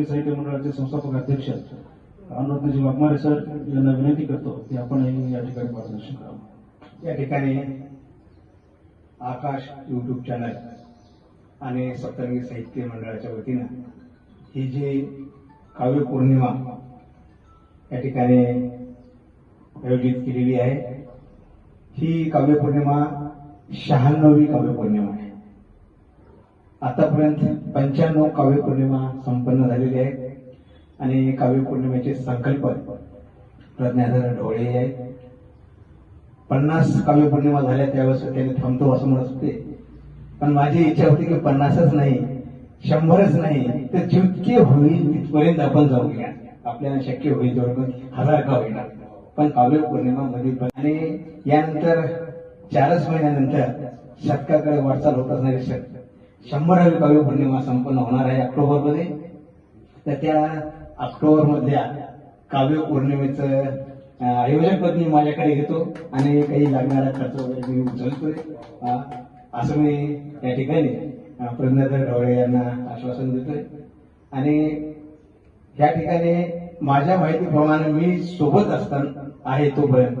कवी साहित्य मंडळाचे संस्थापक अध्यक्ष अनुरत्नजी वाघमारे सर यांना विनंती करतो की आपण या ठिकाणी मार्गदर्शन करावं. या ठिकाणी आकाश यूट्यूब चॅनल आणि सप्तरंगी साहित्य मंडळाच्या वतीनं ही जी काव्य पौर्णिमा या ठिकाणी आयोजित केलेली आहे ही काव्य पौर्णिमा शहाण्णवी काव्य पौर्णिमा आहे. आतापर्यंत पंच्याण्णव काव्य पौर्णिमा संपन्न झालेली आहे. आणि काव्य पौर्णिमेचे संकल्पक प्रज्ञाधर ढोळे आहेत पन्नास काव्य पौर्णिमा झाल्या त्यावेळेस त्याने थांबतो असं म्हणत होते. पण माझी इच्छा होती की पन्नासच नाही शंभरच नाही तर जितके होईल तिथपर्यंत आपण जाऊया. आपल्याला शक्य होईल जवळपास हजार का होईना पण काव्य पौर्णिमा मध्ये पण- आणि यानंतर चारच महिन्यानंतर शतकाकडे वाटचाल होत असणारी शक्य शंभरावी काव्य पौर्णिमा संपन्न होणार आहे ऑक्टोबरमध्ये तर त्या ऑक्टोबर मधल्या काव्य पौर्णिमेचं अं, मी माझ्याकडे घेतो आणि काही लागणारा खर्च वगैरे मी उचलतोय. असं मी या ठिकाणी अं, प्रज्ञाधर ढवळे यांना आश्वासन देतोय. आणि या ठिकाणी माझ्या माहितीप्रमाणे मी सोबत असताना आहे तोपर्यंत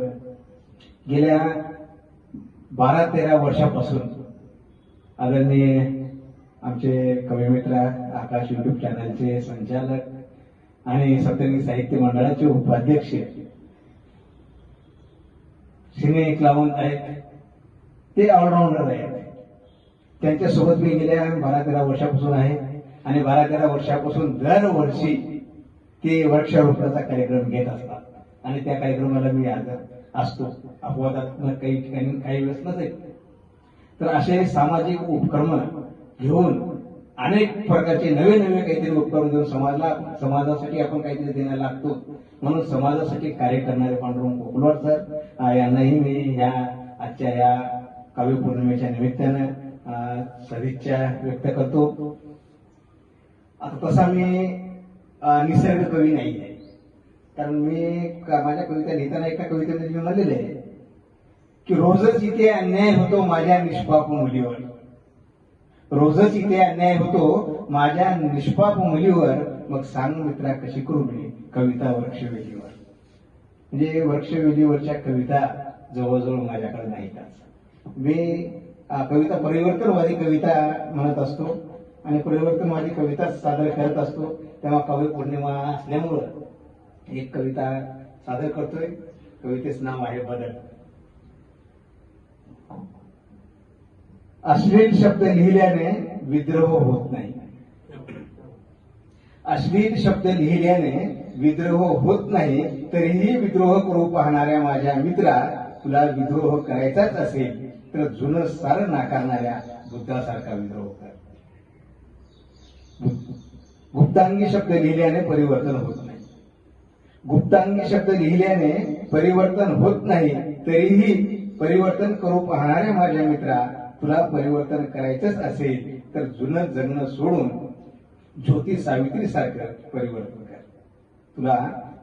गेल्या बारा तेरा वर्षापासून आदरणीय आमचे कविमित्र आकाश युट्यूब चॅनलचे संचालक आणि सप्तमी साहित्य मंडळाचे उपाध्यक्ष. सिने क्लाउन आहेत. ते ऑलराऊंडर आहेत. त्यांच्यासोबत मी गेल्या बारा तेरा वर्षापासून आहे. आणि बारा तेरा वर्षापासून दरवर्षी ते वृक्षारोपणाचा कार्यक्रम घेत असतात. आणि त्या कार्यक्रमाला मी आज असतो. अपवादात्मक काही ठिकाणी काही वेळेस नसेल तर असे सामाजिक उपक्रम घेऊन अनेक प्रकारचे नवे नवे काहीतरी उपक्रम घेऊन समाजाला समाजासाठी आपण काहीतरी देण्याला लागतो. म्हणून समाजासाठी कार्य करणारे पांडुरंग कोकलवाड सर यांनाही मी ह्या आजच्या या काव्य पौर्णिमेच्या निमित्तानं सदिच्छा व्यक्त करतो. आता तसा मी निसर्ग कवी नाही आहे. कारण मी माझ्या कविता लिहिताना एका कवितेमध्ये मी म्हणलेलं आहे की रोजच इथे अन्याय होतो माझ्या निष्पाप मुलीवर. रोजच इथे अन्याय होतो माझ्या निष्पाप मुलीवर मग सांग मित्रा कशी करू मी कविता वृक्षवेलीवर. म्हणजे वृक्षवेलीवरच्या कविता जवळजवळ माझ्याकडे नाहीतच. मी कविता परिवर्तनवादी कविता म्हणत असतो आणि परिवर्तनवादी कविता सादर करत असतो. तेव्हा कवी पौर्णिमा असल्यामुळं एक कविता सादर करतोय. कवितेच नाव आहे बदल. अश्लील शब्द लिहिल्याने विद्रोह होत नाही. अश्लील शब्द लिहिल्याने विद्रोह होत नाही तरीही विद्रोह करू पाहणाऱ्या माझ्या मित्रा तुला विद्रोह करायचाच असेल तर जुनं सारं नाकारणाऱ्या बुद्धासारखा विद्रोह कर. गुप्तांगी शब्द लिहिल्याने परिवर्तन होत नाही. गुप्तांगी शब्द लिहिल्याने परिवर्तन होत नाही तरीही परिवर्तन करू पाहणाऱ्या माझ्या मित्रा तुला परिवर्तन करायचंच असेल तर जुनं जगणं सोडून ज्योती सावित्री सारखं परिवर्तन कर. तुला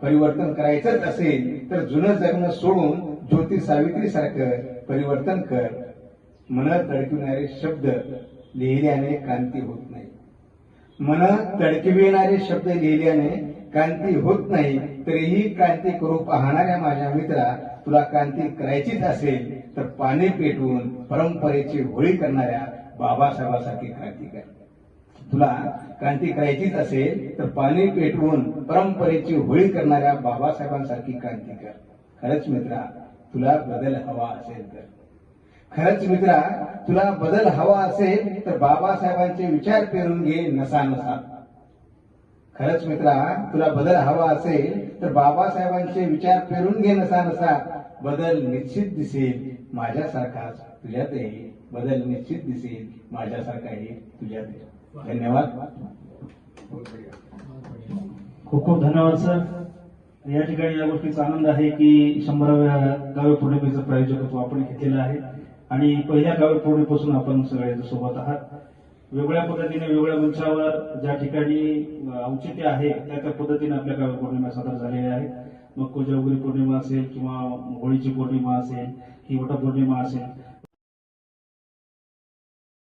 परिवर्तन करायचंच असेल तर जुनं जगणं सोडून ज्योती सावित्री सारखं परिवर्तन कर. मन तडकविणारे शब्द लिहिल्याने क्रांती होत नाही. मन तडकविणारे शब्द लिहिल्याने क्रांती होत नाही तरीही क्रांती करू पाहणाऱ्या माझ्या मित्रा तुला क्रांती करायचीच असेल तर पाने पेटवून परंपरेची होळी करणाऱ्या बाबासाहेबांसारखी क्रांती कर. तुला क्रांती करायचीच असेल तर पाणी पेटवून परंपरेची होळी करणाऱ्या बाबासाहेबांसारखी क्रांती कर. खरंच मित्रा तुला बदल हवा असेल तर. खरंच मित्रा तुला बदल हवा असेल तर बाबासाहेबांचे विचार पेरून घे नसा नसा खरंच मित्रा तुला बदल हवा असेल तर बाबासाहेबांचे विचार पेरून घे नसा नसा बदल निश्चित दिसेल माझ्यासारखाच तुझ्यातही बदल निश्चित दिसेल माझ्यासारखाही तुझ्यातही धन्यवाद. खूप खूप धन्यवाद सर. या ठिकाणी या गोष्टीचा आनंद आहे की शंभराव्या काव्य पौर्णिमेचं प्रायोजकत्व आपण घेतलेलं आहे. आणि पहिल्या काव्य पौर्णिमेपासून आपण सगळे सोबत आहात. वेगळ्या पद्धतीने वेगळ्या मंचावर ज्या ठिकाणी औचित्य आहे त्या त्या पद्धतीने आपल्या काव्य पौर्णिमा सादर झालेल्या आहेत. मग कोजागुरी पौर्णिमा असेल किंवा होळीची पौर्णिमा असेल ही वटपौर्णिमा असेल